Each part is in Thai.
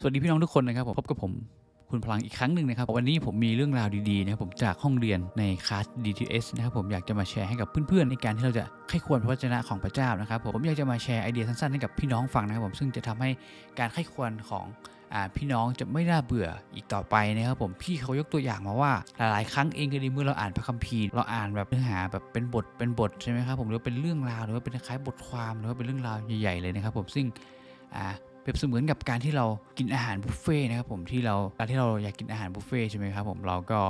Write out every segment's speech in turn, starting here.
สวัสดีพี่น้องทุกคนนะครับผมพบกับผมคุณพลังอีกครั้งหนึ่งนะครับ วันนี้ผมมีเรื่องราวดีๆนะครับผมจากห้องเรียนในคลาส DTS นะครับผมอยากจะมาแชร์ให้กับเพื่อนๆ ในการที่เราจะไข้ควรพระวจนะของพระเจ้านะครับผมผมอยากจะมาแชร์ไอเดียสั้นๆให้กับพี่น้องฟังนะครับผมซึ่งจะทำให้การไข้ควรของอพี่น้องจะไม่น่าเบื่ออีกต่อไปนะครับผมพี่เขายกตัวอย่างมาว่าหลายๆครั้งเองก็ดีเมื่อเราอ่านพระคัมภีร์เราอ่านแบบเนื้อหาแบบเป็นบทเป็นบทใช่ไหมครับผมหรือว่าเป็นเรื่องราวหรือว่าเป็นคล้ายบทความหรือว่าเป็นเรื่องราวใหญ่ๆเลยนะครับผมซึ่งเปรียบเสมือนกับการที่เรากินอาหารบุฟเฟ่ต์นะครับผมที่เราการที่เราอยากกินอาหารบุฟเฟ่ต์ใช่ไหมครับผมเราก็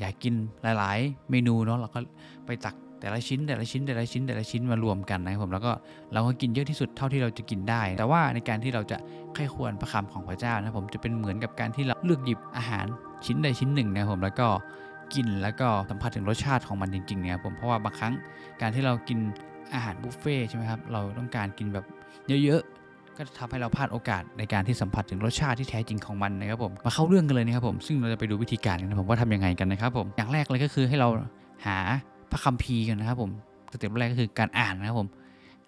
อยากกินหลาย ๆ เมนูเนาะเราก็ไปตักแต่ละชิ้นแต่ละชิ้นแต่ละชิ้นแต่ละชิ้นมารวมกันนะครับผมแล้วก็เราก็กินเยอะที่สุดเท่าที่เราจะกินได้ แต่ว่าในการที่เราจะใคร่ควรพระคำของพระเจ้านะผมจะเป็นเหมือนกับการที่เราเลือกหยิบอาหารชิ้นใดชิ้นหนึ่งนะครับผมแล้วก็กินแล้วก็สัมผัสถึงรสชาติของมันจริงๆเนะครับผมเพราะว่าบางครั้งการที่เรากินอาหารบุฟเฟ่ต์ใช่ไหมครับเราต้องการกินแบบเยอะๆ ก็จะทำให้เราพลาดโอกาสในการที่สัมผัสถึงรสชาติที่แท้จริงของมันนะครับผมมาเข้าเรื่องกันเลยนะครับผมซึ่งเราจะไปดูวิธีการกันนะผมว่าทำยังไงกันนะครับผมอย่างแรกเลยก็คือให้เราหาพระคัมภีร์กันนะครับผมสเต็ปแรกก็คือการอ่านนะครับผม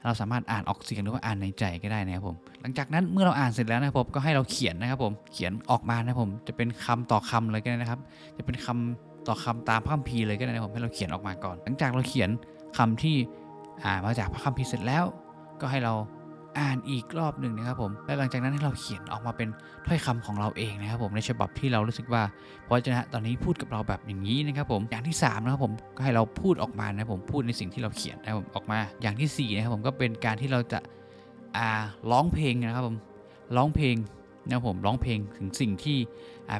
เราสามารถอ่านออกเสียงหรือว่าอ่านในใจก็ได้นะครับผม หลังจากนั้นเมื่อเราอ่านเสร็จแล้วนะครับผมก็ให้เราเขียนนะครับผมเขียนออกมานะครับผมจะเป็นคำต่อคำเลยก็ได้นะครับ จะเป็นคำต่อคำตามพระคัมภีร์เลยก็ได้นะครับผมให้เราเขียนออกมาก่อน หลังจากเราเขียนคำที่อ่านมาจากพระคัมภีร์เสร็จแล้ว ก็ให้เรา อ่านอีกรอบหนึ่งนะครับผมและหลังจากนั้นให้เราเขียนออกมาเป็นถ้อยคำของเราเองนะครับผมในฉบับที่เรารู้สึกว่าพระวจนะตอนนี้พูดกับเราแบบอย่างนี้นะครับผมอย่างที่สามนะครับผมก็ให้เราพูดออกมานะผมพูดในสิ่งที่เราเขียนนะครับผมออกมาอย่างที่สี่นะครับผมก็เป็นการที่เราจะอ่าร้องเพลงนะครับผมร้องเพลง นะครับผมร้องเพลงถึงสิ่งที่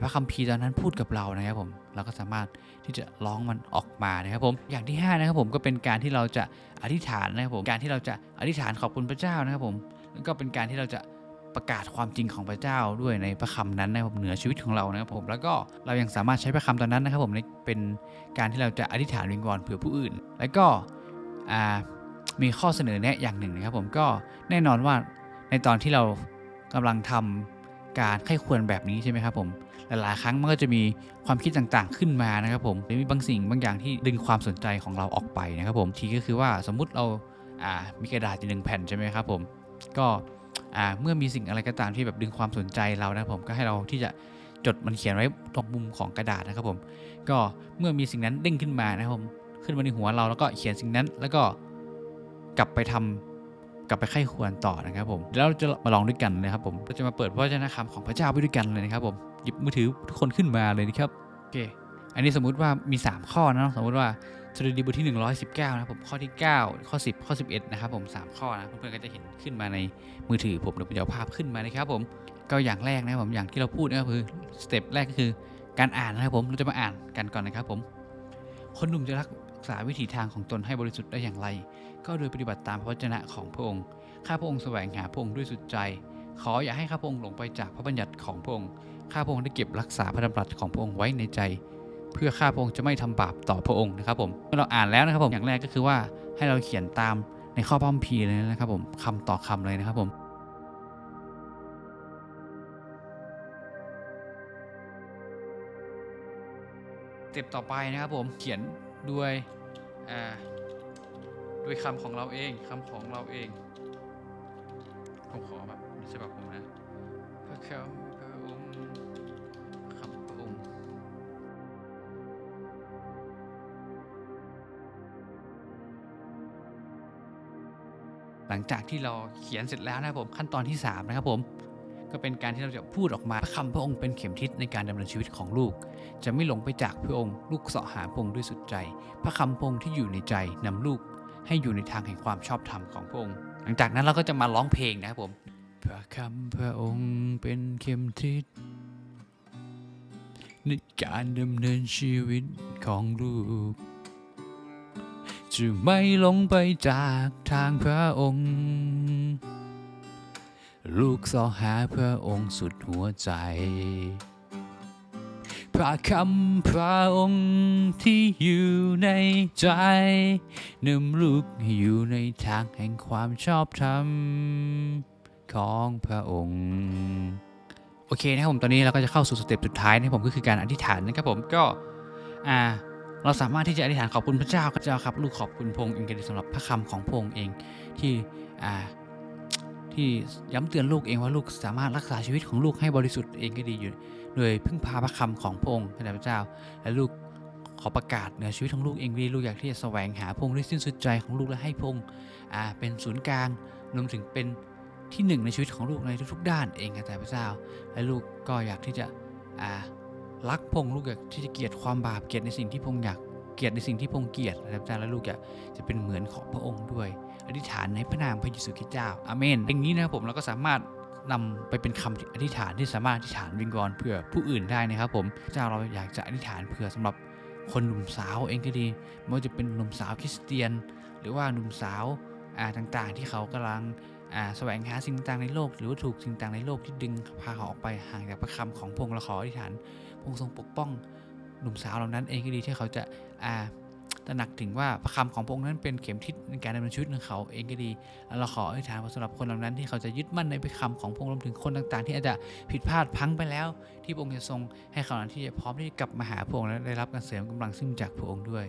พระคัมภีร์ตอนนั้นพูดกับเรานะครับผมเราก็สามารถที่จะร้องมันออกมานะครับผมอย่างที่ห้านะครับผมก็เป็นการที่เราจะอธิษฐานนะครับผมการที่เราจะอธิษฐานขอบคุณพระเจ้านะครับผมแล้วก็เป็นการที่เราจะประกาศความจริงของพระเจ้าด้วยในพระคำนั้นนะครับผมเหนือชีวิตของเรานะครับผมแล้วก็เรายังสามารถใช้พระคำตอนนั้นนะครับผมในเป็นการที่เราจะอธิษฐานวิงวอนเผื่อผู้อื่น แล้วก็มีข้อเสนอแนะอย่างหนึ่งนะครับผมก็แน่นอนว่าในตอนที่เรากำลังทำ การไข้ควรแบบนี้ใช่ไหมครับผมหลายๆครั้งมันก็จะมีความคิดต่างๆขึ้นมานะครับผมหรือมีบางสิ่งบางอย่างที่ดึงความสนใจของเราออกไปนะครับผมทีก็คือว่าสมมุติเราอ่ามีกระดาษอยู่หนึ่งแผ่นใช่ไหมครับผมก็อ่าเมื่อมีสิ่งอะไรก็ตามที่แบบดึงความสนใจเรานะครับผมก็ให้เราที่จะจดมันเขียนไว้ตรงมุมของกระดาษนะครับผม ก็เมื่อมีสิ่งนั้นเด้งขึ้นมานะครับผมขึ้นมาในหัวเราแล้วก็เขียนสิ่งนั้นแล้วก็กลับไปทำ กลับไปไข้ควรต่อนะครับผมแล้วเราจะมาลองด้วยกันนะครับผมเราจะมาเปิดพระวจนะคำของพระเจ้าไปด้วยกันเลยนะครับผมหยิบมือถือทุกคนขึ้นมาเลยนะครับโอเคอันนี้สมมุติว่ามี 3 ข้อนะสมมุติว่าสดุดีบทที่ 119 นะครับผมข้อที่ 9 ข้อ 10 ข้อ 11 นะครับผม 3 ข้อนะเพื่อนๆก็จะเห็นขึ้นมาในมือถือผมเดี๋ยวผมจะเอาภาพขึ้นมานะครับผมก็อย่างแรกนะครับผมอย่างที่เราพูดนะครับคือสเต็ปแรกก็คือการอ่านนะครับผมเราจะมาอ่านกันก่อนนะครับผม คนหนุ่มจะรัก ษาวิถีทางของตนให้บริสุทธิ์ได้อย่างไร ก็โดยปฏิบัติตามพระวจนะของพระองค์ ข้าพระองค์แสวงหาพระองค์ด้วยสุดใจ ขออย่าให้ข้าพระองค์หลงไปจากพระบัญญัติของพระองค์ ข้าพระองค์ได้เก็บรักษาพระดำรัสของพระองค์ไว้ในใจ เพื่อข้าพระองค์จะไม่ทำบาปต่อพระองค์นะครับผมเมื่อเราอ่านแล้วนะครับผม อย่างแรกก็คือว่าให้เราเขียนตามในข้อพระคัมภีเลยนะครับผมคำต่อคำเลยนะครับผมเต็ปต่อไปนะครับผมเขียนด้วย อ่าด้วยคำของเราเองคำของเราเองผมขอแบบฉบับผมนะพระคำพระองค์คำพระองค์หลังจากที่เราเขียนเสร็จแล้วนะครับผมขั้นตอนที่ 3 นะครับผม ก็เป็นการที่เราจะพูดออกมาพระคำพระองค์เป็นเข็มทิศในการดำเนินชีวิตของลูก จะไม่หลงไปจากพระองค์ ลูกเสาะหาพระองค์ด้วยสุดใจ พระคำพระองค์ที่อยู่ในใจนำลูก ให้อยู่ในทางแห่งความชอบธรรมของพระองค์ หลังจากนั้นเราก็จะมาร้องเพลงนะครับผม พระคำพระองค์เป็นเข็มทิศในการดำเนินชีวิตของลูก จะไม่หลงไปจากทางพระองค์ ลูกสอหาพระองค์สุดหัวใจ พระคำพระองค์ที่อยู่ในใจนำลูกให้อยู่ในทางแห่งความชอบธรรมของพระองค์โอเคนะครับผมตอนนี้เราก็จะเข้าสู่สเต็ปสุดท้ายนะครับผมก็คือการอธิษฐานนะครับผมก็อ่าเราสามารถที่จะอธิษฐานขอบคุณพระเจ้าพระเจ้าครับ ลูกขอบคุณพระองค์เองสำหรับพระคำของพงค์เองที่อ่า ที่ย้ำเตือนลูกเองว่าลูกสามารถรักษาชีวิตของลูกให้บริสุทธิ์เองก็ดีอยู่โดยพึ่งพาพระคำของพระองค์พระเจ้า และลูกขอประกาศเหนือชีวิตของลูกเองดีลูกอยากที่จะแสวงหาพระองค์ด้วยสิ้นสุดใจของลูกและให้พระองค์เป็นศูนย์กลางรวมถึงเป็นที่หนึ่งในชีวิตของลูกในทุกๆด้านเองพระเจ้า และลูกก็อยากที่จะรักพงค์ลูกอยากที่จะเกลียดความบาปเกลียดในสิ่งที่พงค์อยากเกลียดในสิ่งที่พงค์เกลียดนะครับพระเจ้าและลูกอยากจะเป็นเหมือนของพระองค์ด้วย อธิษฐานในพระนามพระเยซูคริสต์เจ้าอาเมนอย่างนี้นะครับผมเราก็สามารถนำไปเป็นคำอธิษฐานที่สามารถอธิษฐานวิงวอนเพื่อผู้อื่นได้นะครับผมเจ้าเราอยากจะอธิษฐานเพื่อสำหรับคนหนุ่มสาวเองก็ดีไม่ว่าจะเป็นหนุ่มสาวคริสเตียน หรือว่าหนุ่มสาวอ่าต่างๆ ที่เขากำลังแสวงหาสิ่งต่างในโลก หรือว่าถูกสิ่งต่างในโลกที่ดึงพาเขาออกไปห่างจากพระคำของพงค์เราขออธิษฐานพงค์ทรงปกป้องหนุ่มสาวเหล่านั้นเองก็ดีที่เขาจะอ่า ตระหนักถึงว่าพระคำของพระองค์นั้นเป็นเข็มทิศในการดำเนินชีวิตของเขาเองก็ดีแล้วเราขออธิษฐานสำหรับคนเหล่านั้นที่เขาจะยึดมั่นในพระคำของพระองค์รวมถึงคนต่างๆ ที่อาจจะผิดพลาดพังไปแล้ว ที่พระองค์จะทรงให้เขานั้นที่จะพร้อมที่จะกลับมาหาพระองค์และได้รับการเสริมกำลังซึ่งจากพระองค์ด้วย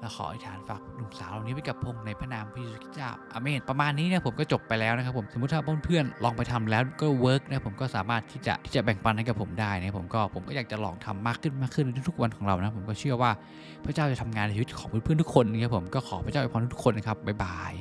และขออธิษฐานฝากหนุ่มสาวเหล่านี้ไปกับพงค์ในพระนามพระเยซูคริสต์เจ้าอาเมนประมาณนี้เนี่ยผมก็จบไปแล้วนะครับผมสมมติถ้าเพื่อนๆลองไปทำแล้วก็เวิร์กนะผมก็สามารถที่จะที่จะแบ่งปันให้กับผมได้นะผมก็ผมก็อยากจะลองทำมากขึ้นมากขึ้นในทุกๆวันของเรานะผมก็เชื่อว่าพระเจ้าจะทำงานในชีวิตของเพื่อนๆทุกคนนะครับผมก็ขอพระเจ้าอวยพรทุกๆคนนะครับบ๊ายบาย